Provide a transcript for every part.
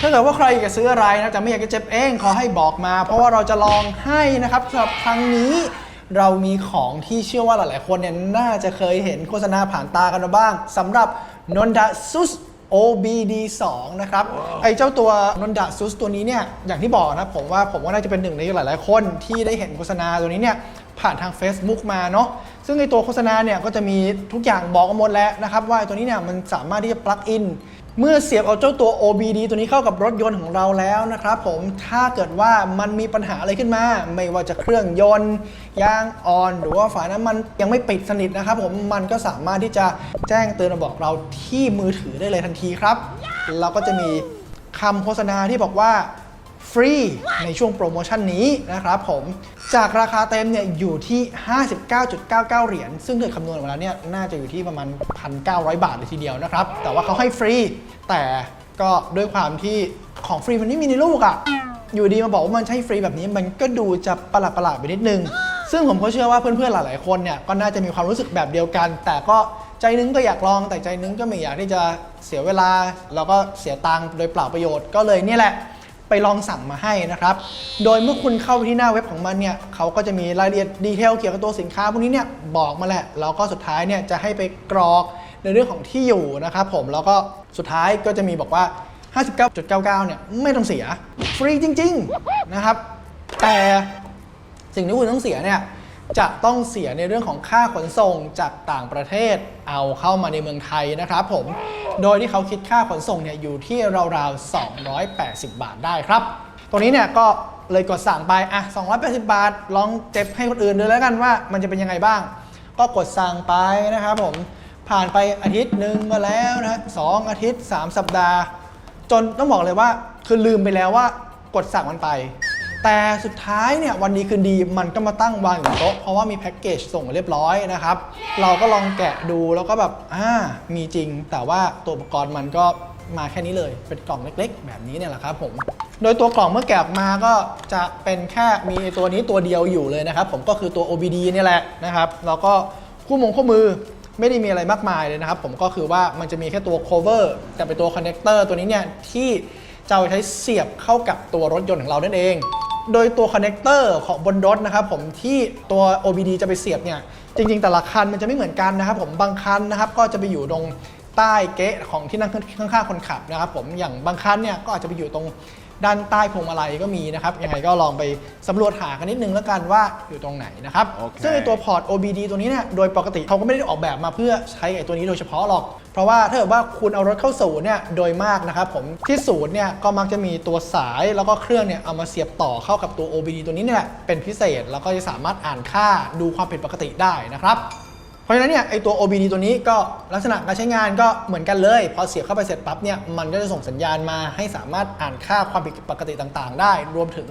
ถ้าเกิดว่าใครอยากจะซื้ออะไรนะแต่ไม่อยากจะเจ็บเองขอให้บอกมา เพราะว่าเราจะลองให้นะครับสำหรับครั้งนี้เรามีของที่เชื่อว่าหลาย ๆ คนเนี่ยน่าจะเคยเห็นโฆษณาผ่านตากันมาบ้างสำหรับนนดาซุส OBD 2 นะครับ ไอ้เจ้าตัวนนดาซุสตัวนี้เนี่ย อย่างที่บอกนะผมว่าผมว่าน่าจะเป็นหนึ่งในหลาย ๆ คนที่ได้เห็นโฆษณาตัวนี้เนี่ย ผ่านทาง Facebook มาเนาะซึ่งในตัวโฆษณาเนี่ย ก็จะมีทุกอย่างบอกกันหมดแล้วนะครับ ว่าไอ้ตัวนี้เนี่ย มันสามารถที่จะปลั๊กอิน เมื่อเสียบเอาเจ้าตัว OBD ตัวนี้เข้ากับรถยนต์ของเราแล้วนะครับผมถ้าเกิดว่ามันมีปัญหาอะไรขึ้นมา ไม่ว่าจะเครื่องยนต์ยางอ่อน หรือว่าฝาน้ำมันยังไม่ปิดสนิทนะครับผมมันก็สามารถที่จะแจ้งเตือนมาบอกเราที่มือถือได้เลยทันทีครับ เราก็จะมีคำโฆษณาที่บอกว่า ฟรีในช่วงโปรโมชั่นนี้นะครับผมจากราคาเต็มเนี่ยอยู่ที่ 59.99 เหรียญซึ่งเกิดคำนวณออกมาแล้วเนี่ยน่าจะอยู่ที่ประมาณ 1,900 บาทเลยทีเดียวนะครับ แต่ว่าเขาให้ฟรี แต่ก็ด้วยความที่ของฟรีมันไม่มีในลูกอะ่ะอยู่ดีมาบอกว่ามันใช้ฟรีแบบนี้มันก็ดูจะประหลาดประหลาดๆไปนิดนึง ซึ่งผมก็เชื่อว่าเพื่อนๆหลายๆคนเนี่ยก็น่าจะมีความรู้สึกแบบเดียวกัน แต่ก็ใจนึงก็อยากลองแต่ใจนึงก็ไม่อยากที่จะเสียเวลา แล้วก็เสียตังค์โดยเปล่าประโยชน์ก็เลยนี่แหละ ไปลองสั่งมาให้นะครับ โดยเมื่อคุณเข้าไปที่หน้าเว็บของมันเนี่ยเขาก็จะมีรายละเอียดดีเทลเกี่ยวกับตัวสินค้าพวกนี้เนี่ยบอกมาแหละแล้วก็สุดท้ายเนี่ยจะให้ไปกรอกในเรื่องของที่อยู่นะครับผมแล้วก็สุดท้ายก็จะมีบอกว่า 59.99 เนี่ยไม่ต้องเสีย ฟรีจริง ๆ นะครับ แต่สิ่งที่คุณต้องเสียเนี่ย จะต้องเสียในเรื่องของค่าขนส่งจากต่างประเทศเอาเข้ามาในเมืองไทยนะครับผม โดยที่เขาคิดค่าขนส่งเนี่ยอยู่ที่ราวๆ 280 บาทได้ครับ ตรงนี้เนี่ยก็เลยกดสั่งไปอะ280 บาท ลองเจ็บให้คนอื่นดูแล้วกันว่ามันจะเป็นยังไงบ้าง ก็กดสั่งไปนะครับผม ผ่านไปอาทิตย์หนึ่งมาแล้วนะสองอาทิตย์ 3 สัปดาห์ จนต้องบอกเลยว่าคือลืมไปแล้วว่ากดสั่งมันไป แต่สุดท้ายเนี่ยวันดีคืนดีมันก็มาตั้งวางอยู่บนโต๊ะเพราะว่ามีแพ็กเกจส่งเรียบร้อยนะครับ เราก็ลองแกะดูแล้วก็แบบอ่ามีจริง แต่ว่าตัวอุปกรณ์มันก็มาแค่นี้เลยเป็นกล่องเล็ก ๆ แบบนี้เนี่ยแหละครับผมโดยตัวกล่องเมื่อแกะออกมาก็จะเป็นแค่มีตัวนี้ตัวเดียวอยู่เลยนะครับ ผมก็คือตัว OBD เนี่ยแหละนะครับแล้วก็คู่มงคู่มือไม่ได้มีอะไรมากมายเลยนะครับ ผมก็คือว่ามันจะมีแค่ตัว cover กับเป็นตัว connector ตัวนี้เนี่ยที่จะเอาไปใช้เสียบเข้ากับตัวรถยนต์ของเรานั่นเอง โดยตัวคอนเนคเตอร์ของบนรถนะครับผมที่ตัว OBD จะไปเสียบเนี่ย จริง ๆ แต่ละคันมันจะไม่เหมือนกันนะครับผมบางคันนะครับก็จะไปอยู่ตรงใต้เก๊ะของที่นั่งข้างๆคนขับนะครับผมอย่างบางคันเนี่ยก็อาจจะไปอยู่ตรง ด้านใต้พวงมาลัยก็มีนะครับยังไงก็ลองไปสำรวจหากันนิดนึงแล้วกันว่าอยู่ตรงไหนนะครับโอเคซึ่งในตัวพอร์ต OBD ตัวนี้เนี่ยโดยปกติเขาก็ไม่ได้ออกแบบมาเพื่อใช้ไอ้ตัวนี้โดยเฉพาะหรอก เพราะว่าถ้าเกิดว่าคุณเอารถเข้าศูนย์เนี่ยโดยมากนะครับผมที่ศูนย์เนี่ยก็มักจะมีตัวสายแล้วก็เครื่องเนี่ยเอามาเสียบต่อเข้ากับตัว OBD ตัวนี้เนี่ยเป็นพิเศษแล้วก็จะสามารถอ่านค่าดูความผิดปกติได้นะครับ เพราะฉะนั้นเนี่ยไอตัว OBD ตัวนี้ก็ลักษณะการใช้งานก็เหมือนกันเลย พอเสียบเข้าไปเสร็จปั๊บเนี่ยมันก็จะส่งสัญญาณมาให้สามารถอ่านค่าความผิดปกติต่างๆ ได้ รวมถึง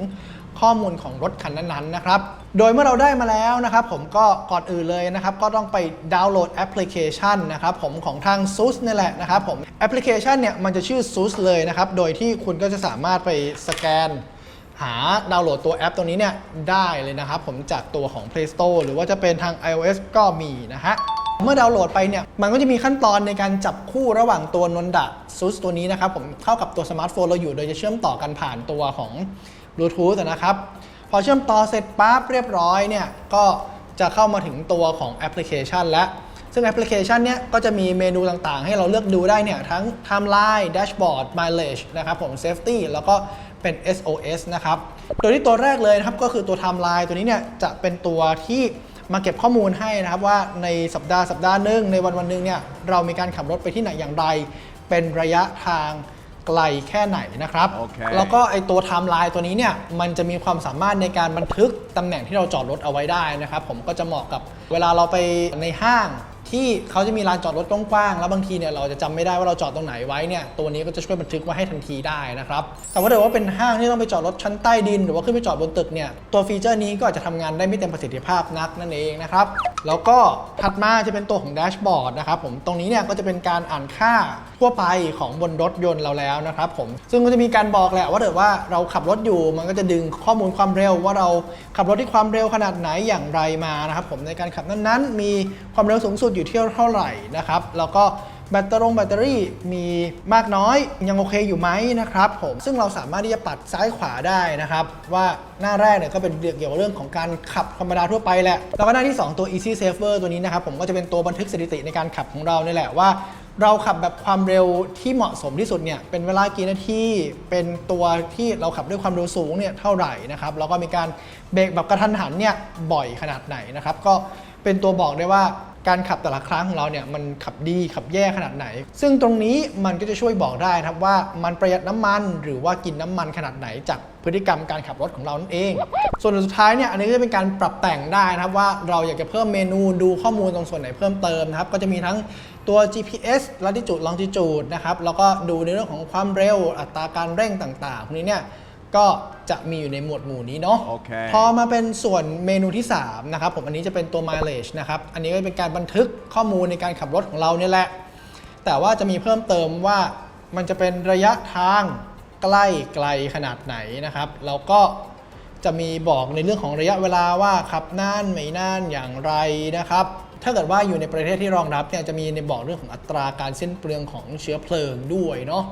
ข้อมูลของรถคันนั้นๆนะครับ โดยเมื่อเราได้มาแล้วนะครับ ผมก็ก่อนอื่นเลยนะครับ ก็ต้องไปดาวน์โหลดแอปพลิเคชันนะครับ ผมของทาง SUS นี่แหละนะครับผมแอปพลิเคชันเนี่ยมันจะชื่อ SUS เลยนะครับ โดยที่คุณก็จะสามารถไปสแกน หาดาวน์โหลดตัวแอปตัวนี้เนี่ยได้เลยนะครับผมจากตัวของ Play Store หรือว่าจะเป็นทาง iOS ก็มีนะฮะเมื่อดาวน์โหลดไปเนี่ยมันก็จะมีขั้นตอนในการจับคู่ระหว่างตัวนนดะซุสตัวนี้นะครับผมเข้ากับตัวสมาร์ทโฟนเราอยู่ โดยจะเชื่อมต่อกันผ่านตัวของบลูทูธนะครับ พอเชื่อมต่อเสร็จปั๊บเรียบร้อยเนี่ยก็จะเข้ามาถึงตัวของแอปพลิเคชันแล้วซึ่งแอปพลิเคชันเนี้ยก็จะมีเมนูต่างๆ ให้เราเลือกดูได้เนี่ยทั้ง Timeline Dashboard Mileage นะครับผม Safety แล้วก็ เป็น SOS นะครับ โดยที่ตัวแรกเลยนะครับก็คือตัว Timeline ตัวนี้เนี่ยจะเป็นตัวที่มาเก็บข้อมูลให้นะครับว่าในสัปดาห์สัปดาห์หนึ่งในวันวันหนึ่งเนี่ยเรามีการขับรถไปที่ไหนอย่างไร เป็นระยะทางไกลแค่ไหนนะครับโอเคแล้วก็ไอตัวไทม์ไลน์ตัวนี้เนี่ยมันจะมีความสามารถในการบันทึกตำแหน่งที่เราจอดรถเอาไว้ได้นะครับ ผมก็จะเหมาะกับเวลาเราไปในห้าง ที่เขาจะมีลานจอดรถกว้างๆ แล้วบางทีเนี่ยเราจะจำไม่ได้ว่าเราจอดตรงไหนไว้เนี่ยตัวนี้ก็จะช่วยบันทึกไว้ให้ทันทีได้นะครับ แต่ว่าถ้าเกิดว่าเป็นห้างที่ต้องไปจอดรถชั้นใต้ดิน หรือว่าขึ้นไปจอดบนตึกเนี่ยตัวฟีเจอร์นี้ก็อาจจะทำงานได้ไม่เต็มประสิทธิภาพนักนั่นเองนะครับ แล้วก็ถัดมาจะเป็นตัวของแดชบอร์ดนะครับผมตรงนี้เนี่ยก็จะเป็นการอ่านค่าทั่วไปของบนรถยนต์เราแล้วนะครับผมซึ่งก็จะมีการบอกแหละว่าเกิดว่าเราขับรถอยู่มันก็จะดึงข้อมูลความเร็วว่าเราขับรถที่ความเร็วขนาดไหนอย่างไรมานะครับผมในการขับนั้นๆ มีความเร็วสูงสุดอยู่ที่เท่าไหร่นะครับแล้วก็แบตเตอรี่แบตเตอรี่มีมากน้อยยังโอเคอยู่ไหมนะครับผมซึ่งเราสามารถที่จะปัดซ้ายขวาได้นะครับ ว่าหน้าแรกเนี่ยก็เป็นเกี่ยวกับเรื่องของการขับธรรมดาทั่วไปแหละ แล้วก็หน้าที่ 2 ตัว Easy Saver ตัวนี้นะครับผมก็จะเป็นตัวบันทึกสถิติในการขับของเราเนี่ยแหละว่า เราขับแบบความเร็วที่เหมาะสมที่สุดเนี่ยเป็นเวลากี่นาทีเป็นตัวที่เราขับด้วยความเร็วสูงเนี่ยเท่าไหร่นะครับแล้วก็มีการเบรกแบบกระทันหันเนี่ยบ่อยขนาดไหนนะครับก็เป็นตัวบอกได้ว่า การขับแต่ละครั้งของเราเนี่ยมันขับดีขับแย่ขนาดไหน ซึ่งตรงนี้มันก็จะช่วยบอกได้นะครับว่ามันประหยัดน้ำมันหรือว่ากินน้ำมันขนาดไหนจากพฤติกรรมการขับรถของเรานั่นเอง ส่วนสุดท้ายเนี่ยอันนี้ก็จะเป็นการปรับแต่งได้นะครับว่าเราอยากจะเพิ่มเมนูดูข้อมูลตรงส่วนไหนเพิ่มเติมนะครับก็จะมีทั้งตัว GPS latitude longitude นะครับแล้วก็ดูในเรื่องของความเร็วอัตราการเร่งต่างๆพวกนี้เนี่ย ก็จะมีอยู่ในหมวดหมู่นี้เนาะโอเค พอมาเป็นส่วนเมนูที่ 3 นะครับ ผมอันนี้จะเป็นตัว mileage นะครับ อันนี้ก็เป็นการบันทึกข้อมูลในการขับรถของเราเนี่ยแหละ แต่ว่าจะมีเพิ่มเติมว่ามันจะเป็นระยะทางใกล้ไกลขนาดไหนนะครับ แล้วก็จะมีบอกในเรื่องของระยะเวลาว่าขับนานไม่นานอย่างไรนะครับ ถ้าเกิดว่าอยู่ในประเทศที่รองรับเนี่ยจะมีในบอกเรื่องของอัตราการสิ้นเปลืองของเชื้อเพลิงด้วยเนาะ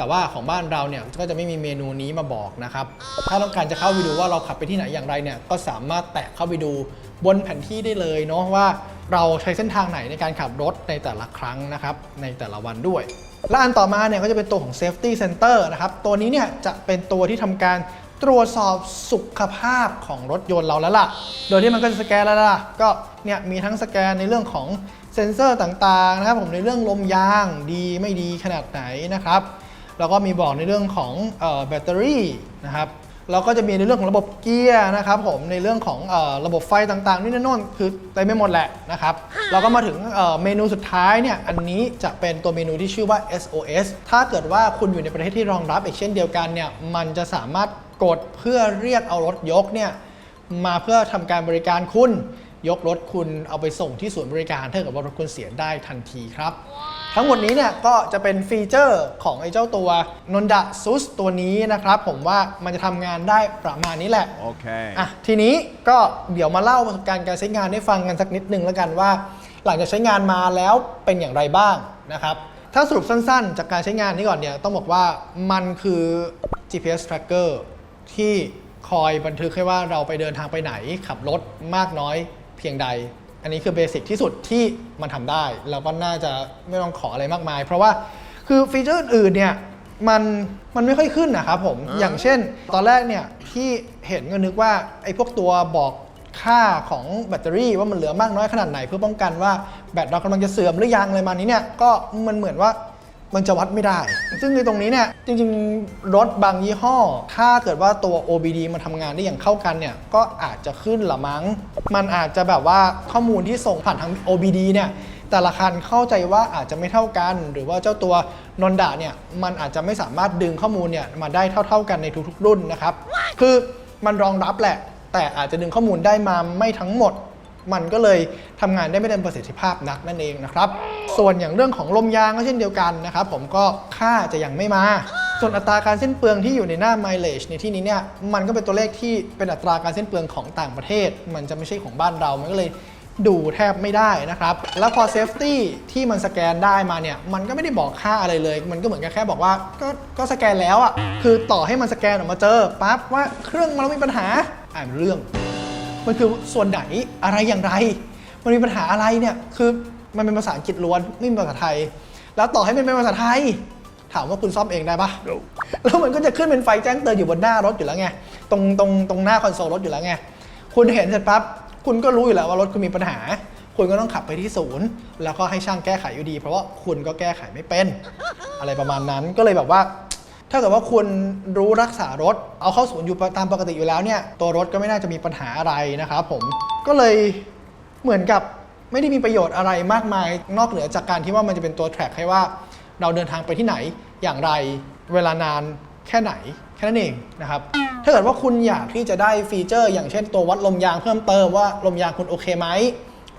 แต่ว่าของบ้านเราเนี่ยก็จะไม่มีเมนูนี้มาบอกนะครับ ถ้าต้องการจะเข้าไปดูว่าเราขับไปที่ไหนอย่างไรเนี่ยก็สามารถแตะเข้าไปดูบนแผนที่ได้เลยเนาะว่าเราใช้เส้นทางไหนในการขับรถในแต่ละครั้งนะครับในแต่ละวันด้วย และอันต่อมาเนี่ยก็จะเป็นตัวของ safety center นะครับตัวนี้เนี่ยจะเป็นตัวที่ทำการตรวจสอบสุขภาพของรถยนต์เราแล้วล่ะ โดยที่มันก็จะสแกนแล้วล่ะ ก็เนี่ยมีทั้งสแกนในเรื่องของเซ็นเซอร์ต่างๆนะครับผมในเรื่องลมยางดีไม่ดีขนาดไหนนะครับ แล้วก็มีบอกในเรื่องของแบตเตอรี่นะครับแล้วก็จะมีในเรื่องของระบบเกียร์นะครับผมในเรื่องของอระบบไฟต่างๆนี่นั่นโน่นคือเต็มไปหมดแหละนะครับแล้วก็มาถึงเมนูสุดท้ายเนี่ยอันนี้จะเป็นตัวเมนูที่ชื่อว่า SOS ถ้าเกิดว่าคุณอยู่ในประเทศที่รองรับอีกเช่นเดียวกันเนี่ยมันจะสามารถกดเพื่อเรียกเอารถยกเนี่ยมาเพื่อทำการบริการคุณ ยกรถคุณเอาไปส่งที่ศูนย์บริการถ้าเกิดว่ารถคุณเสียได้ทันทีครับ ทั้งหมดนี้เนี่ยก็จะเป็นฟีเจอร์ของไอ้เจ้าตัวนนดะซุสตัวนี้นะครับ ผมว่ามันจะทำงานได้ประมาณนี้แหละ Okay. อะทีนี้ก็เดี๋ยวมาเล่าประสบการณ์การใช้งานให้ฟังกันสักนิดนึงแล้วกันว่า หลังจากใช้งานมาแล้วเป็นอย่างไรบ้างนะครับ ถ้าสรุปสั้นๆ จากการใช้งานนี้ก่อนเนี่ยต้องบอกว่ามันคือ GPS tracker ที่คอยบันทึกให้ว่าเราไปเดินทางไปไหนขับรถมากน้อยเพียงใด อันนี้คือเบสิกที่สุดที่มันทำได้ แล้วก็น่าจะไม่ต้องขออะไรมากมาย เพราะว่าคือฟีเจอร์อื่นๆเนี่ยมันมันไม่ค่อยขึ้นนะครับผมอย่างเช่น ตอนแรกเนี่ยที่เห็นก็นึกว่าไอ้พวกตัวบอกค่าของแบตเตอรี่ว่ามันเหลือมากน้อยขนาดไหน เพื่อป้องกันว่าแบตเรากำลังจะเสื่อมหรือยังอะไรมานี้เนี่ยก็มันเหมือนว่า มันจะวัดไม่ได้ ซึ่งในตรงนี้เนี่ยจริงๆ รถบางยี่ห้อ ถ้าเกิดว่าตัว OBD มันทำงานได้อย่างเข้ากันเนี่ย ก็อาจจะขึ้นละมั้ง มันอาจจะแบบว่าข้อมูลที่ส่งผ่านทาง OBD เนี่ย แต่ละคันเข้าใจว่าอาจจะไม่เท่ากัน หรือว่าเจ้าตัวนอนดาเนี่ย มันอาจจะไม่สามารถดึงข้อมูลเนี่ยมาได้เท่า ๆกันในทุกๆ รุ่นนะครับ คือมันรองรับแหละ แต่อาจจะดึงข้อมูลได้มาไม่ทั้งหมด มันก็เลยทำงานได้ไม่เต็มประสิทธิภาพนักนั่นเองนะครับ ส่วนอย่างเรื่องของลมยางก็เช่นเดียวกันนะครับ ผมก็ค่าจะยังไม่มา ส่วนอัตราการสิ้นเปลืองที่อยู่ในหน้า mileage ในที่นี้เนี่ยมันก็เป็นตัวเลขที่เป็นอัตราการสิ้นเปลืองของต่างประเทศ มันจะไม่ใช่ของบ้านเรามันก็เลยดูแทบไม่ได้นะครับ แล้วพอ safety ที่มันสแกนได้มาเนี่ย มันก็ไม่ได้บอกค่าอะไรเลย มันก็เหมือนกับแค่บอกว่า ก็ก็สแกนแล้วอะ่ะ คือต่อให้มันสแกนออกมาเจอปั๊บว่าเครื่องมันมีปัญหาอ่านเรื่อง มันคือส่วนไหนอะไรอย่างไร มันมีปัญหาอะไรเนี่ยคือมันเป็นภาษาอังกฤษล้วนไม่มีภาษาไทย แล้วต่อให้มันเป็นภาษาไทย ถามว่าคุณซ่อมเองได้ปะ No แล้วมันก็จะขึ้นเป็นไฟแจ้งเตือนอยู่บนหน้ารถอยู่แล้วไงตรงตรงตรงหน้าคอนโซลรถอยู่แล้วไงคุณเห็นเสร็จปั๊บคุณก็รู้อยู่แล้วว่ารถคุณมีปัญหา คุณก็ต้องขับไปที่ศูนย์ แล้วก็ให้ช่างแก้ไขอยู่ดี เพราะว่าคุณก็แก้ไขไม่เป็น อะไรประมาณนั้นก็เลยแบบว่า ถ้าเกิดว่าคุณรู้รักษารถ เอาเข้าศูนย์อยู่ตามปกติอยู่แล้วเนี่ยตัวรถก็ไม่น่าจะมีปัญหาอะไรนะครับผมก็เลยเหมือนกับไม่ได้มีประโยชน์อะไรมากมาย นอกเหนือจากการที่ว่ามันจะเป็นตัวแทร็กให้ว่าเราเดินทางไปที่ไหนอย่างไร เวลานานแค่ไหนแค่นั้นเองนะครับถ้าเกิดว่าคุณอยากที่จะได้ฟีเจอร์ อย่างเช่นตัววัดลมยางเพิ่มเติมว่าลมยางคุณโอเคไหม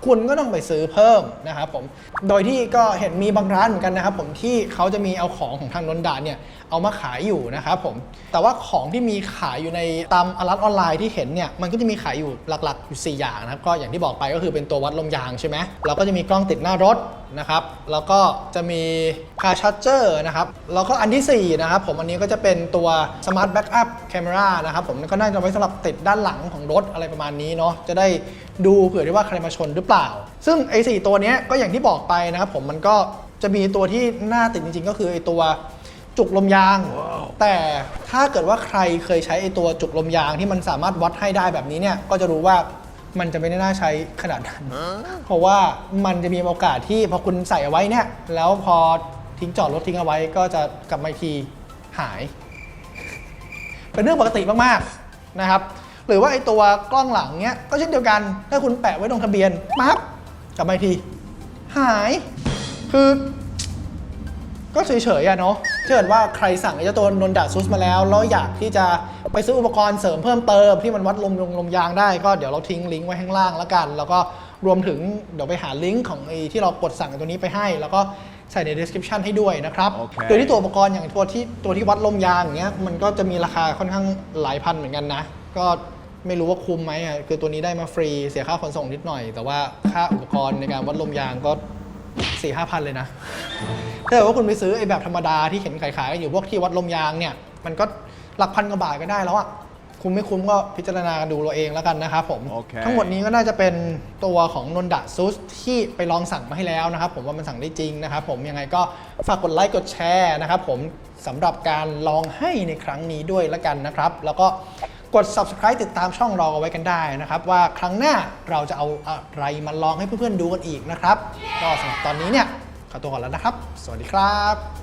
คุณก็ต้องไปซื้อเพิ่มนะครับผม โดยที่ก็เห็นมีบางร้านเหมือนกันนะครับผมที่เขาจะมีเอาของของทางนนดาเนี่ยเอามาขายอยู่นะครับผม แต่ว่าของที่มีขายอยู่ในตามอลัดออนไลน์ที่เห็นเนี่ยมันก็จะมีขายอยู่หลักๆอยู่ 4 อย่างนะครับ ก็อย่างที่บอกไปก็คือเป็นตัววัดลมยางใช่ไหมแล้วก็จะมีกล้องติดหน้ารถนะครับ แล้วก็จะมี คาชาร์เจอร์นะครับ แล้วก็อันทีสี่ 4 นะครับผมอันนี้ก็จะเป็นตัว Smart Backup Camera นะครับผมก็น่าจะไว้สำหรับติดด้านหลังของรถอะไรประมาณนี้เนาะจะได้ดูเผื่อได้ว่าใครมาชนหรือเปล่า ซึ่งไอ้สตัวเนี้ยก็อย่างที่บอกไปนะครับผมมันก็จะมีตัวที่น่าติดจริง ๆ ก็คือไอ้ตัวจุกลมยางแต่ถ้าเกิดว่าใครเคยใช้ไอตัวจุกลมยางที่มันสามารถวัดให้ได้แบบนี้เนี่ยก็จะรู้ว่ามันจะไม่ได้น่าใช้ขนาดนั้น เพราะว่ามันจะมีโอกาสที่พอคุณใส่เอาไว้เนี่ย แล้วพอ ทิ้งจอดรถทิ้งเอาไว้ ก็จะกลับมาอีกทีหาย เป็นเรื่องปกติมากๆนะครับ หรือว่าไอตัวกล้องหลังเนี้ยก็เช่นเดียวกัน ถ้าคุณแปะไว้ตรงทะเบียนปั๊บกลับมาอีกที หาย คือ ก็เฉยๆอะเนาะถ้าเกิดว่าใครสั่งไอ้เจ้าตัวนนดาซุสมาแล้วแล้วอยากที่จะไปซื้ออุปกรณ์เสริมเพิ่มเติมที่มันวัดลมลมลมยางได้ก็เดี๋ยวเราทิ้งลิงก์ไว้ข้างล่างแล้วกัน แล้วก็รวมถึงเดี๋ยวไปหาลิงก์ของไอ้ที่เรากดสั่งตัวนี้ไปให้ แล้วก็ ใส่ใน description ให้ด้วยนะครับโอเคโดยที่ตัวอุปกรณ์อย่างตัวที่ตัวที่วัดลมยางอย่างเงี้ยมันก็จะมีราคาค่อนข้างหลายพันเหมือนกันนะ ก็ไม่รู้ว่าคุ้มไหมอะคือตัวนี้ได้มาฟรีเสียค่าขนส่งนิดหน่อย แต่ว่าค่าอุปกรณ์ในการวัดลมยางก็สี่ห้าพันเลยนะ ถ้าเกิดว่าคุณไปซื้อไอ้แบบธรรมดาที่เห็นขายๆกันอยู่พวกที่วัดลมยางเนี่ย มันก็หลักพันกว่าบาทก็ได้แล้วอะ คุ้มไม่คุ้มก็พิจารณาดูเราเองแล้วกันนะครับผมโอเคทั้งหมดนี้ก็น่าจะเป็นตัวของนนดะซุสที่ไปลองสั่งมาให้แล้วนะครับผมว่ามันสั่งได้จริงนะครับผมยังไงก็ฝากกดไลค์กดแชร์นะครับผมสำหรับการลองให้ในครั้งนี้ด้วยแล้วกันนะครับ แล้วก็กด subscribe ติดตามช่องเราเอาไว้กันได้นะครับ ว่าครั้งหน้าเราจะเอาอะไรมาลองให้เพื่อนๆดูกันอีกนะครับ ก็สำหรับตอนนี้เนี่ยขอตัวก่อนแล้วนะครับ สวัสดีครับ